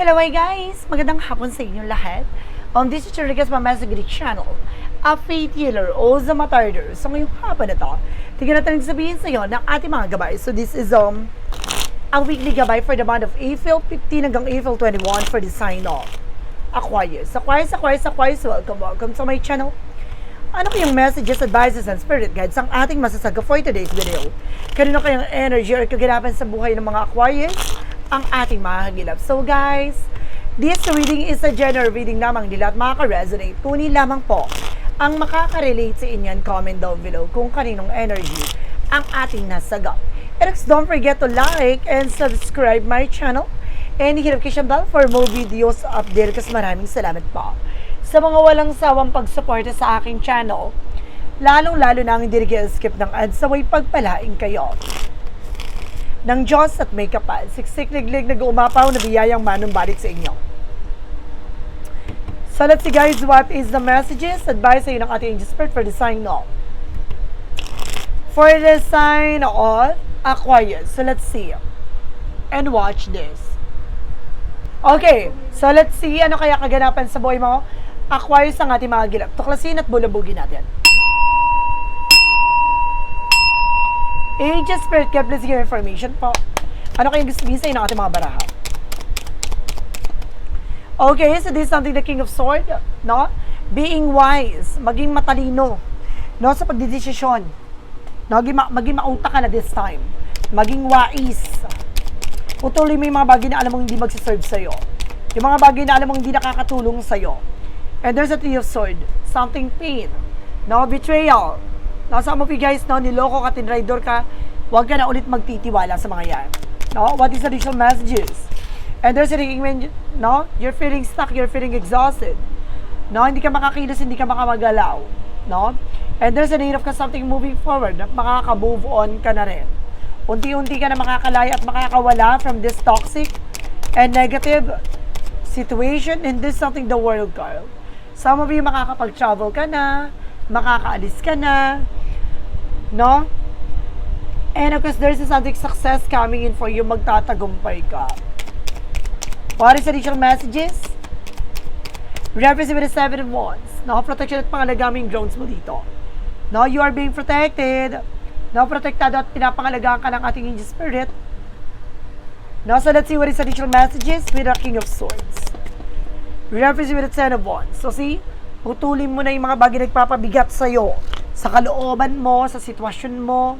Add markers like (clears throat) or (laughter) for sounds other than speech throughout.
Hello hi guys! Magandang hapon sa inyo lahat. Um, this is Chirikas Mamasagri Channel, a faith healer o sa matarder. So ngayong hapon na to, tignan natin sabihin sa iyo ng ating mga gabay. So this is um, a weekly gabay for the month of April 15 hanggang April 21 for the sign of Aquarius. Aquarius, Aquarius, Aquarius, welcome, welcome to my channel. Ano kayong messages, advices, and spirit guides ang ating masasaga for today's video? Kanino kayang energy or kaganapan sa buhay ng mga Aquarius ang ating mahagilap? So guys, this reading is a general reading lamang nila at makaka-resonate. Kunin lamang po ang makaka-relate sa inyan. Comment down below kung kaninong energy ang ating nasaga. And don't forget to like and subscribe my channel and hit notification bell for more videos update kasi maraming salamat po sa mga walang sawang pagsuporta sa aking channel. Lalong-lalo na ang hindi skip ng ads sa way pagpalaing kayo. Ng Diyos at may kapal, siksik liglig nag-uumapaw na biyayang manumbalik sa inyo. So let's see guys, what is the messages? Advice sa ng ating angel for the sign of. For the sign of Aquarius. So let's see. And watch this. Okay, so let's see ano kaya kaganapan sa buhay mo. Aquarius ang ating mga gilap. Tuklasin at bulabugin natin. Angel Spirit, God bless your information po. Ano kayong gusto sabihin sa inyo ng ating mga baraha? Okay, so this is something the King of Sword, no? Being wise, maging matalino, no? Sa pagdidesisyon. No? Maging, ma- maging mauta ka na this time. Maging wise. Putuloy mo yung mga bagay na alam mong hindi magsiserve sa'yo. Yung mga bagay na alam mong hindi nakakatulong sa'yo. And there's a Three of Sword. Something pain. No? Betrayal. No? Some of guys, no? Niloko ka, tinraidor ka. Huwag ka na ulit magtitiwala sa mga yan. No? What is the additional messages? And there's a when, no? You're feeling stuck, you're feeling exhausted. No? Hindi ka makakilos, hindi ka makamagalaw. No? And there's a need of ka something moving forward na makaka-move on ka na rin. Unti-unti ka na makakalaya at makakawala from this toxic and negative situation and this something the world girl. Some of you makakapag-travel ka na, makakaalis ka na, no? And of course, there's something success coming in for you, magtatagumpay ka. What is additional messages? Represent with the seven of wands. No, protection at pangalagaming drones mo dito. No, you are being protected. No, protektado at pinapangalagaan ka ng ating angel spirit. No, so let's see what is additional messages with the King of Swords. Represent with the Ten of Wands. So see, putulin mo na yung mga bagay na nagpapabigat sa'yo. Sa kalooban mo, sa sitwasyon mo.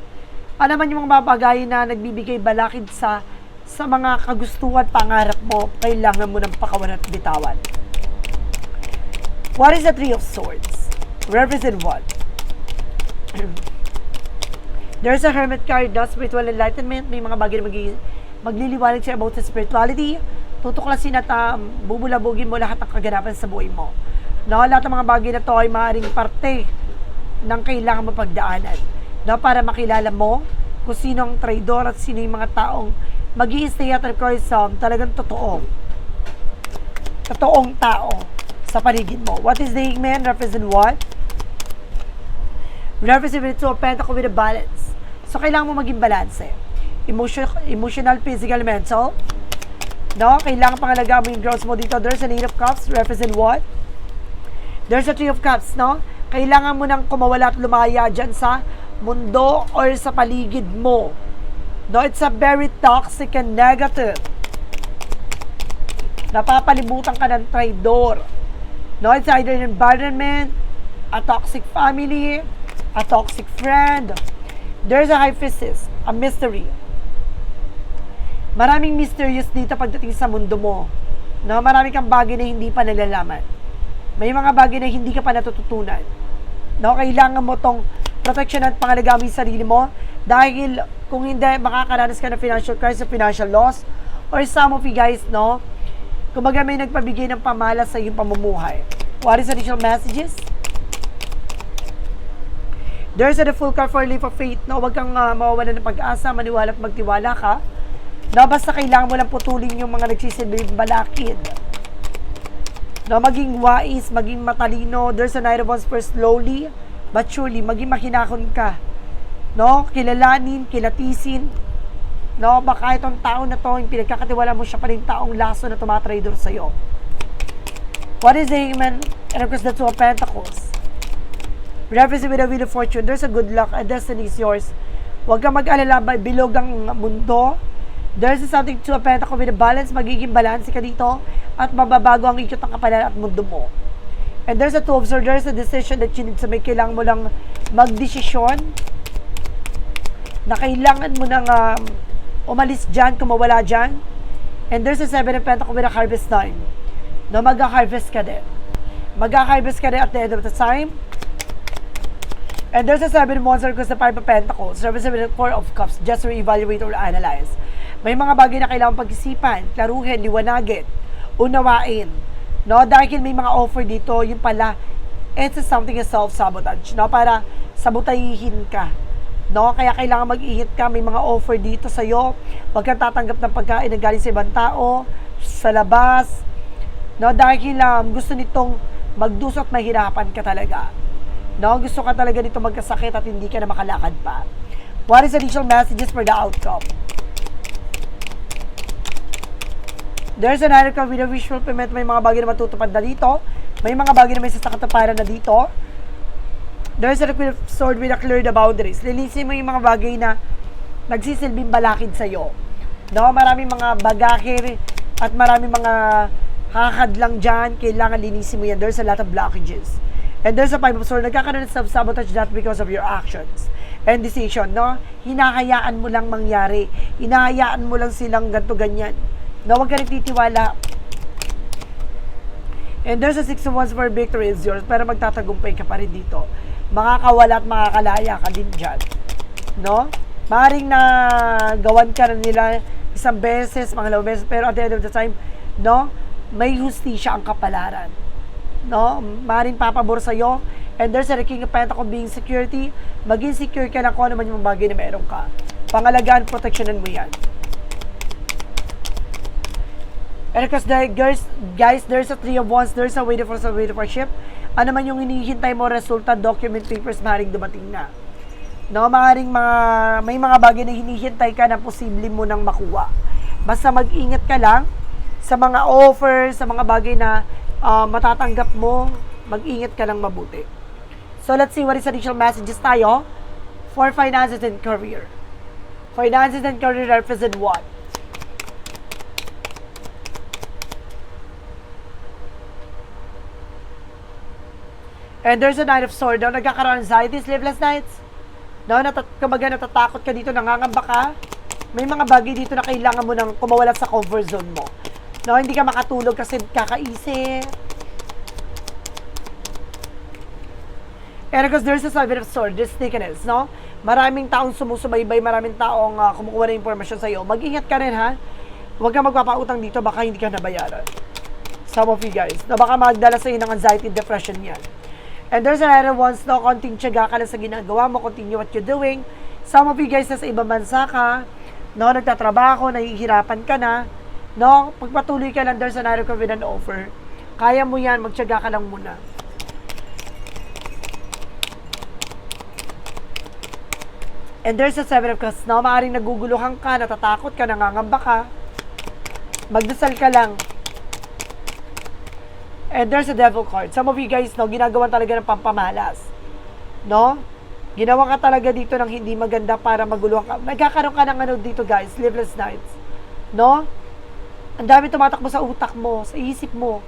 Ano man yung mga bagay na nagbibigay balakid sa sa mga kagustuhan, pangarap mo, kailangan mo ng pakawan at bitawan. What is the Three of Swords? Represent what? (clears throat) There's a Hermit card na spiritual enlightenment. May mga bagay na mag- magliliwanag siya about sa spirituality. Tutuklasin at um, bubulabugin mo lahat ng kaganapan sa buhay mo. No, lahat ng mga bagay na to ay maaaring parte ng kailangan mo pagdaanan. No, para makilala mo kung sino ang traidor at sino yung mga taong mag stay at um, talagang totoo. Totoong tao sa paligid mo. What is the Hangman? Represent what? Represent with two Pentacle with a balance. So, kailangan mo maging balance. Emotion, emotional, physical, mental. No? Kailangan pangalaga mo yung growth mo dito. There's an Eight of Cups. Represent what? There's a Three of Cups, no? Kailangan mo nang kumawala at lumaya dyan sa mundo or sa paligid mo. No? It's a very toxic and negative. Napapalibutan ka ng traidor. No? It's either an environment, a toxic family, a toxic friend. There's a hyphesis, a mystery. Maraming mysterious dito pagdating sa mundo mo. No, marami kang bagay na hindi pa nalalaman. May mga bagay na hindi ka pa natututunan. No, kailangan mo tong protection at pangalagaan mo sarili mo dahil kung hindi makakaranas ka ng financial crisis, financial loss, or some of you guys, no, kumbaga may nagpabigay ng pamalas sa iyong pamumuhay. What is additional messages? There's a full card for leap of faith. No, wag kang uh, mawawalan ng pag-asa, maniwala at magtiwala ka. No, basta kailangan mo lang putulin yung mga nagsisilbing balakid. No, maging wise, maging matalino. There's a of ones for slowly, but surely, maging makinakon ka. No, kilalanin, kilatisin No, baka itong tao na to, yung pinagkakatiwala mo siya pa rin taong laso na tumatrader sa'yo. What is the Hangman? And of course, the Two of Pentacles. Represent with the Wheel of Fortune. There's a good luck. A destiny is yours. Huwag kang mag-alala, bilog ang mundo. There's something to a pentacle with a balance. Magiging balance ka dito. At mababago ang ikot ng kapalaran at mundo mo. And there's a two of swords. There's a decision that you need to make. Kailangan mo lang magdesisyon na kailangan mo nang um, umalis dyan, kung mawala dyan. And there's a seven of pentacles with a harvest time. Na mag-harvest ka din. Mag-harvest ka din at the end of the time. And there's a seven monster because the five of pentacles, with the four of cups, just to evaluate or analyze. May mga bagay na kailangan pag-isipan, klaruhin, liwanagin, unawain. No, dahil may mga offer dito, yung pala, it's something a self-sabotage, no, para sabutayihin ka. No, kaya kailangan mag-ihit ka, may mga offer dito sa iyo. Huwag kang tatanggap ng pagkain na galing sa ibang tao, sa labas. No, dahil um, gusto nitong magdusot mahirapan ka talaga. No, gusto ka talaga nito magkasakit at hindi ka na makalakad pa. What is additional messages for the outcome? There's an article with a visual payment. May mga bagay na matutupad na dito. May mga bagay na may sasakataparan na dito. There's a of sword with a clear the boundaries. Lilisin mo yung mga bagay na nagsisilbing balakid sa'yo. No, maraming mga bagakir at maraming mga hakadlang dyan. Kailangan linisin mo yan. There's a lot of blockages. And there's a five of swords. Nagkakaroon ng self-sabotage not because of your actions and decision, no? Hinahayaan mo lang mangyari. Hinahayaan mo lang silang ganto ganyan. No, huwag ka nagtitiwala. And there's a six of wands where victory is yours, pero magtatagumpay ka pa rin dito. Makakawala at makakalaya ka din dyan. No? Maring na gawan ka na nila isang beses, mga dalawang beses, pero at the end of the time, no? May hustisya ang kapalaran. No? Maring papabor sa'yo. And there's a King of Pentacles being security. Maging secure ka na kung ano man yung bagay na meron ka. Pangalagaan, protectionan mo yan. And because the, guys, guys, there's a three of wands, there's a waiting for some waiting for ship. Ano man yung hinihintay mo, resulta, document papers, maaaring dumating na. No, maaaring mga, may mga bagay na hinihintay ka na posible mo nang makuha. Basta mag-ingat ka lang sa mga offers, sa mga bagay na uh, matatanggap mo, mag-ingat ka lang mabuti. So let's see what is additional messages tayo for finances and career. Finances and career represent what? And there's a Knight of Sword. No? Nagkakaroon anxiety, sleepless nights. No? Natat kumbaga natatakot ka dito, nangangamba ka. May mga bagay dito na kailangan mo nang kumawala sa comfort zone mo. No? Hindi ka makatulog kasi kakaisip. And there's a seven of sword, this sneakiness, no? Maraming taong sumusubaybay, maraming taong uh, kumukuha ng impormasyon sa'yo. Mag-ingat ka rin, ha? Huwag kang magpapautang dito, baka hindi ka nabayaran. Some of you guys, na baka magdala sa'yo ng anxiety, depression yan. And there's another ones, no, konting tiyaga ka lang sa ginagawa mo, continue what you're doing. Some of you guys, nasa ibang bansa ka, no, nagtatrabaho, nahihirapan ka na, no, pagpatuloy ka lang, there's another an offer. Kaya mo yan, magtiyaga ka lang muna. And there's a seven of cups, no, maaaring naguguluhan ka, natatakot ka, nangangamba ka, magdasal ka lang, And there's a devil card. Some of you guys, no, ginagawa talaga ng pampamalas. No? Ginawa ka talaga dito ng hindi maganda para maguluhan ka. Nagkakaroon ka ng ano dito, guys, sleepless nights. No? Ang dami tumatakbo sa utak mo, sa isip mo.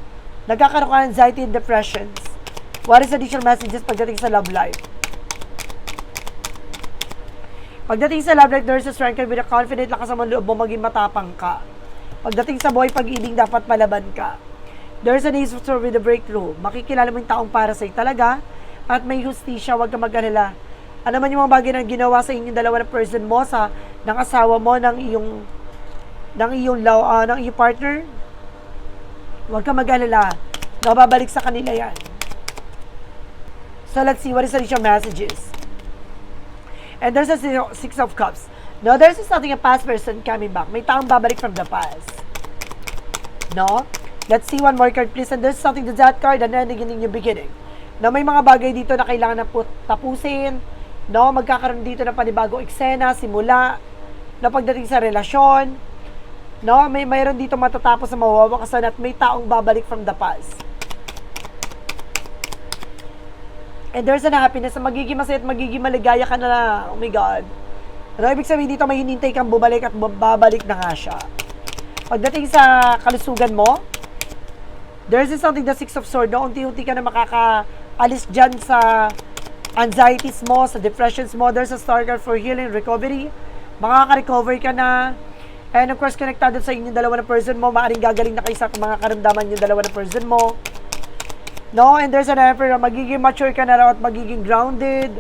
Nagkakaroon ka ng anxiety and depressions. What is additional messages pagdating sa love life? Pagdating sa love life, there's a strength with a confident lakas ang loob mo, maging matapang ka. Pagdating sa buhay pag-ibig, dapat palaban ka. There's an ace of sword with a breakthrough. Makikilala mo yung taong para sa'yo talaga at may hustisya, huwag ka mag-alala. Ano man yung mga bagay na ginawa sa inyong dalawa na person mo, sa ng asawa mo, ng iyong ng iyong law, uh, ng iyong partner, huwag ka mag-alala. Nababalik sa kanila yan. So let's see, what is the messages? And there's a six of cups. No, there's something a past person coming back. May taong babalik from the past. No? Let's see one more card please. And there's something to that card and ending in your beginning. Na may mga bagay dito na kailangan na tapusin. No? Magkakaroon dito ng panibagong eksena, simula. na pagdating sa relasyon, no? May mayroon dito matatapos na mawawakasan at may taong babalik from the past. And there's an happiness na magiging masaya at magiging maligaya ka na, oh my God. Ano ibig sabihin dito, may hinintay kang bumalik at babalik na nga siya. Pagdating sa kalusugan mo, there's is something the Six of Swords, no? Unti-unti ka na makakaalis dyan sa anxieties mo, sa depressions mo. There's a star card for healing, recovery. Makaka-recover ka na. And of course, connectado sa inyong dalawa na person mo, maaaring gagaling na kayo sa mga karamdaman yung dalawa na person mo. No? And there's an effort na magiging mature ka na raw at magiging grounded.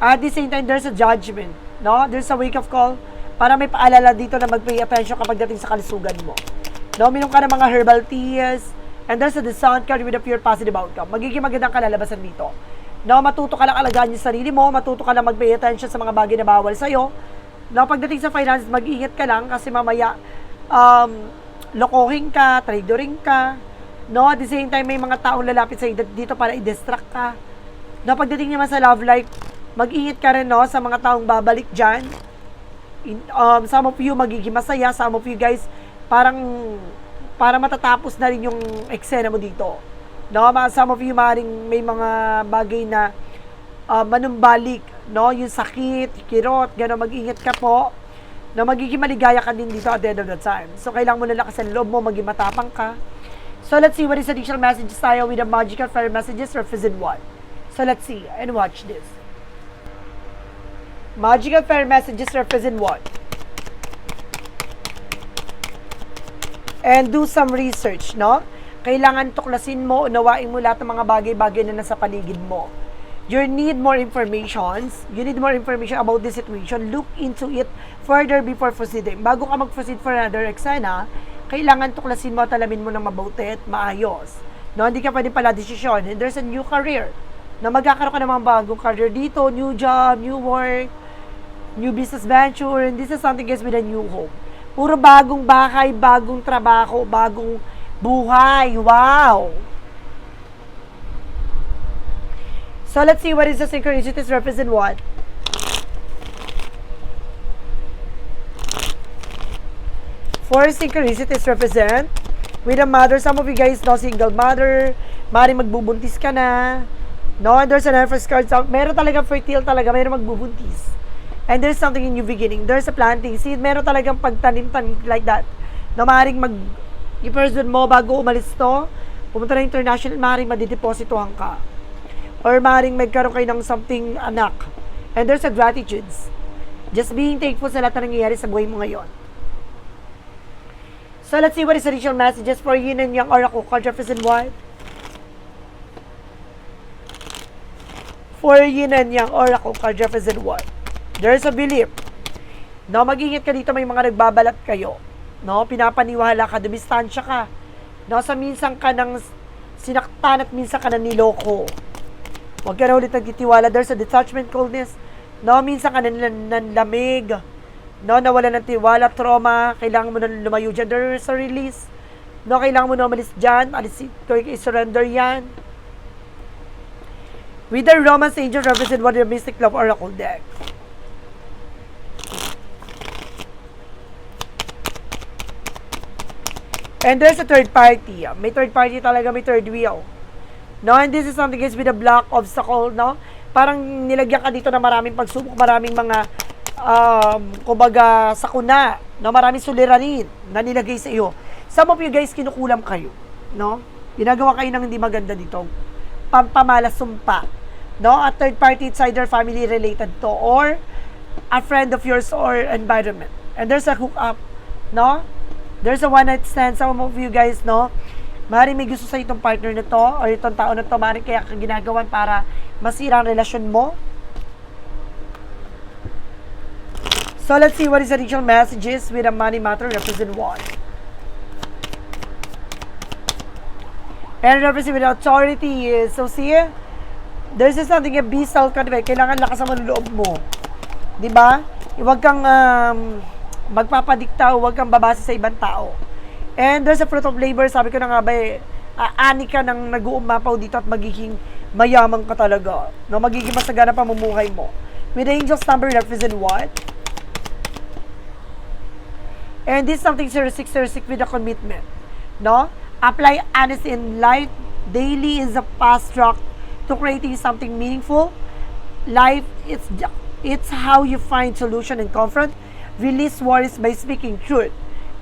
At the same time, there's a judgment. No? There's a wake-up call para may paalala dito na mag-pay attention kapag dating sa kalusugan mo. No? Minom ka ng mga herbal teas. And there's a descent card with a pure positive outcome. Magiging magandang kalalabasan dito. No? Matuto ka lang alagaan yung sarili mo. Matuto ka lang mag-pay attention sa mga bagay na bawal sa'yo. No? Pagdating sa finance, mag-ingat ka lang kasi mamaya um, lokohin ka, tradoring ka. No, at the same time, may mga taong lalapit sa dito para i-distract ka. No, pagdating naman sa love life, mag-ingat ka rin, no, sa mga taong babalik dyan. In, um, some of you magiging masaya, some of you guys, parang, para matatapos na rin yung eksena mo dito. No, some of you maring may mga bagay na uh, manumbalik, no, yung sakit, kirot, gano'n, mag-ingat ka po. No, magiging maligaya ka din dito at the end of the time. So, kailangan mo na lakas ang loob mo, maging matapang ka. So let's see what is additional messages tayo with the magical fairy messages represent what. So let's see and watch this. Magical fairy messages represent what? And do some research, no? Kailangan tuklasin mo, unawain mo lahat ng mga bagay-bagay na nasa paligid mo. You need more informations. You need more information about this situation. Look into it further before proceeding. Bago ka mag-proceed for another eksena, kailangan tuklasin mo at alamin mo ng mabuti at maayos. No, hindi ka pwede pala desisyon. And there's a new career. Na magkakaroon ka ng mga bagong career dito, new job, new work, new business venture, and this is something guys with a new home. Puro bagong bahay, bagong trabaho, bagong buhay. Wow! So let's see what is the synchronicities represent what? Four synchronicities represent with a mother. Some of you guys know single mother. Mari magbubuntis ka na. No, and there's an Empress card. So, meron talaga fertile talaga. Meron magbubuntis. And there's something in new beginning. There's a planting seed. Meron talagang pagtanim-tanim like that. Na maaaring mag i-person mo bago umalis to. Pumunta na international, maaaring madidepositohan ka. Or maaaring magkaroon kayo ng something anak. And there's a gratitudes. Just being thankful sa lahat na nangyayari sa buhay mo ngayon. So let's see what is the additional messages for yin and yang oracle card represent what? For yin and yang oracle card represent what? There's a belief. No, mag-ingat ka dito may mga nagbabalat kayo. No, pinapaniwala ka, dumistansya ka. No, sa minsan ka nang sinaktan at minsan ka nang niloko. Huwag ka na ulit nagtitiwala. There's a detachment coldness. No, minsan ka nan nanlamig. No, nawala ng tiwala, trauma, kailangan mo na lumayo dyan. There's a release. No, kailangan mo na umalis dyan. Alis, i-surrender yan. With the Romance Angel represent what the Mystic Love Oracle deck. And there's a third party. May third party talaga, may third wheel. No, and this is something is with a block obstacle, no? Parang nilagyan ka dito na maraming pagsubok, maraming mga um, kumbaga, sakuna, no? Maraming suliranin na nilagay sa iyo. Some of you guys, kinukulam kayo, no? Ginagawa kayo ng hindi maganda dito. Pampamalasumpa, no? A third party, it's either family related to or a friend of yours or environment. And there's a hookup, no? There's a one night stand. Some of you guys, no? Maaaring may gusto sa itong partner na to or itong tao na to, maaaring kaya kang ginagawan para masira ang relasyon mo. So let's see what is the additional messages with a money matter represent what. And represent with authority so see, there's just something a be self-confident. Kailangan lakas mo ng loob mo. Di ba? Huwag kang um, magpapadikta, huwag kang babase sa ibang tao. And there's a fruit of labor, sabi ko na nga ba eh, aani ka ng nag-uumapaw dito at magiging mayaman ka talaga. No, magiging masagana pamumuhay mo. With the angels number represent what? And this is something 0606 with a commitment. No? Apply honesty in life. Daily is a fast track to creating something meaningful. Life, it's, it's how you find solution and confront. Release worries by speaking truth.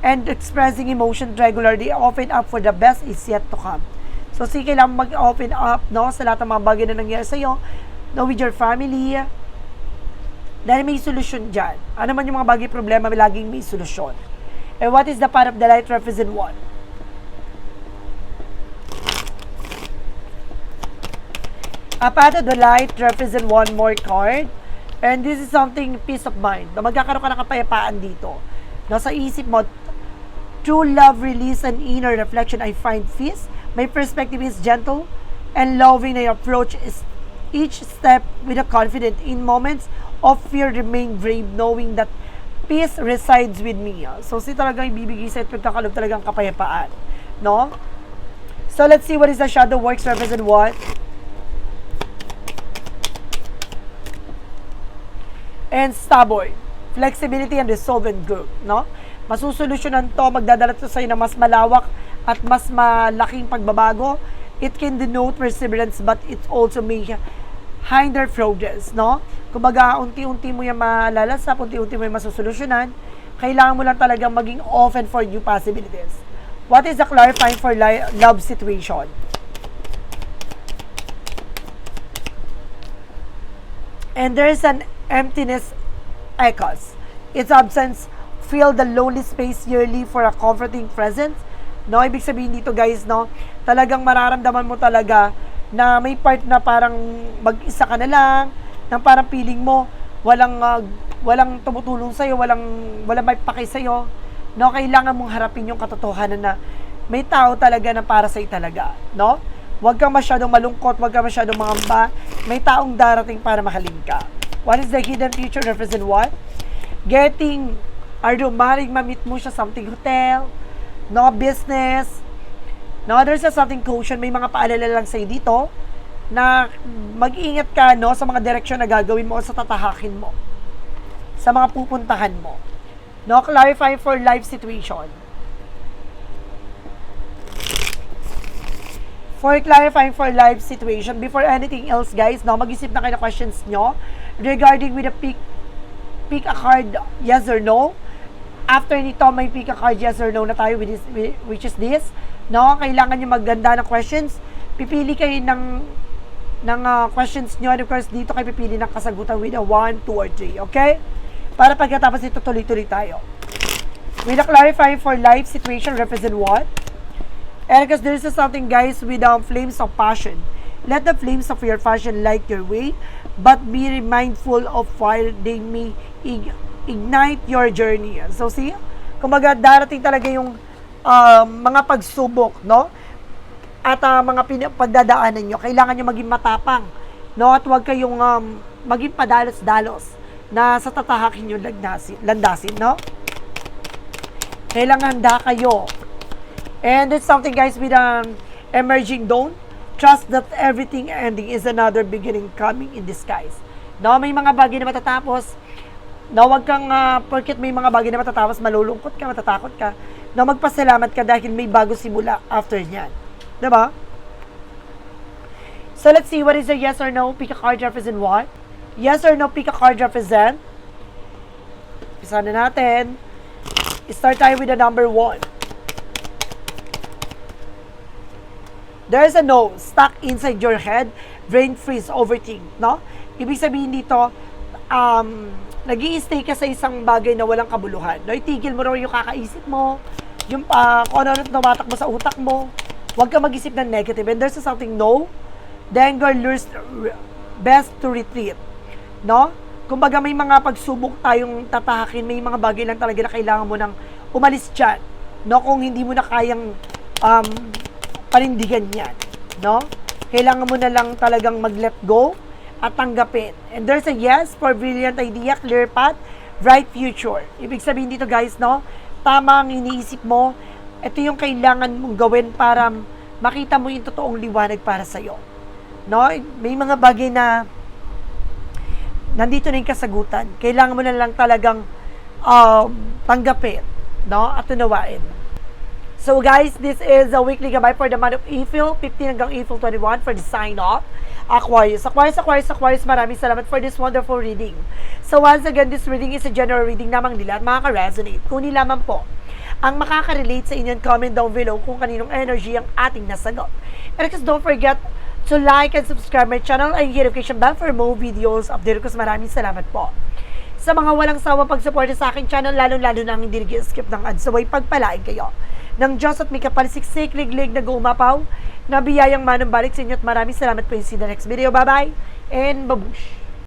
And expressing emotion regularly. Open up for the best is yet to come. So, sige lang mag-open up no, sa lahat ng mga bagay na nangyari sa'yo. No, with your family. Dahil may solusyon dyan. Ano man yung mga bagay problema, may laging may solusyon. And what is the part of the light represent what? A part of the light represent one more card. And this is something peace of mind. Na magkakaroon ka ng kapayapaan dito. Nasa isip mo, true love, release, and inner reflection, I find peace. My perspective is gentle and loving. I approach is each step with a confidence. In moments of fear, remain brave, knowing that peace resides with me. So, si talagang ibibigay sa pagkakalob talagang kapayapaan. No? So, let's see what is the shadow works represent what? And stubborn. Flexibility and resolve and growth, no? Masusolusyonan to, magdadala to sa'yo ng mas malawak at mas malaking pagbabago. It can denote perseverance but it also may hinder progress, no? Kumbaga, unti-unti mo yung malalasap, unti-unti mo yung masusolusyonan. Kailangan mo lang talagang maging open for new possibilities. What is the clarifying for love situation? and there's an emptiness echoes. Its absence fill the lonely space yearly for a comforting presence. No, ibig sabihin dito guys, no, talagang mararamdaman mo talaga na may part na parang mag-isa ka na lang, na parang feeling mo walang ah, walang tumutulong sa walang walang may paki sa No, kailangan mong harapin yung katotohanan na may tao talaga na para sa talaga, no? Huwag kang masyadong malungkot, huwag kang masyadong mangamba. May taong darating para mahalin ka. What is the hidden future represent what? Getting, are you maring mamit mo siya something hotel, no business, no, there's a something caution, may mga paalala lang sa'yo dito, na mag-ingat ka, no, sa mga direksyon na gagawin mo o sa tatahakin mo. Sa mga pupuntahan mo. No, clarify for life situation. for clarifying for live situation, before anything else, guys, no, mag-isip na kayo ng questions nyo regarding with the pick, pick a card, yes or no. After nito, may pick a card, yes or no na tayo, with this, which is this. No, kailangan nyo magganda ng questions. Pipili kayo ng ng uh, questions nyo. And of course, dito kayo pipili ng kasagutan with a 1, 2, or 3. Okay? Para pagkatapos ito, tuloy-tuloy tayo. With a clarifying for life situation, represent what? And because there is something, guys, with um, flames of passion. Let the flames of your passion light your way, but be mindful of fire they may ig- ignite your journey. So, see? Kumbaga, darating talaga yung um, mga pagsubok, no? At uh, mga pin- pagdadaanan nyo, kailangan nyo maging matapang, no? At huwag kayong um, maging padalos-dalos na sa tatahakin yung landasin, landasin, no? Kailangan handa kayo And it's something guys with um, emerging dawn. Trust that everything ending is another beginning coming in disguise. No, may mga bagay na matatapos. No, wag kang uh, porket may mga bagay na matatapos, malulungkot ka, matatakot ka. No, magpasalamat ka dahil may bago simula after niyan. 'Di ba? So let's see what is the yes or no pick a card represent what? Yes or no pick a card represent? Isa na natin. Start tayo with the number one. There's a no stuck inside your head, brain freeze, overthink, no? Ibig sabihin dito, um, nag stay ka sa isang bagay na walang kabuluhan. No? Itigil mo raw yung kakaisip mo, yung uh, kung ano tumatak mo sa utak mo. Huwag ka mag-isip ng negative. And there's something no, the anger lures best to retreat. No? Kumbaga may mga pagsubok tayong tatahakin, may mga bagay lang talaga na kailangan mo nang umalis dyan. No? Kung hindi mo na kayang um, panindigan yan. No? Kailangan mo na lang talagang mag-let go at tanggapin. And there's a yes for brilliant idea, clear path, bright future. Ibig sabihin dito guys, no? Tama ang iniisip mo. Ito yung kailangan mong gawin para makita mo yung totoong liwanag para sa'yo. No? May mga bagay na nandito na yung kasagutan. Kailangan mo na lang talagang um, tanggapin. no? At tunawain. So guys, this is a weekly gabay for the month of April, 15 hanggang April 21 for the sign off. Aquarius, Aquarius, Aquarius, Aquarius, maraming salamat for this wonderful reading. So once again, this reading is a general reading namang nila at makaka-resonate. Kung hindi lamang po, ang makaka-relate sa inyo, comment down below kung kaninong energy ang ating nasagot. And just don't forget to like and subscribe my channel and hit notification bell for more videos update ko. Maraming salamat po sa mga walang sawang pagsuporta sa aking channel, lalo-lalo na ang hindi nag-skip ng ads. So, ay pagpalain kayo ng Diyos at may kapalisiksik, liglig, nag-uumapaw, na biyayang manang balik sa inyo at maraming salamat po. See you in the next video. Bye-bye and babush!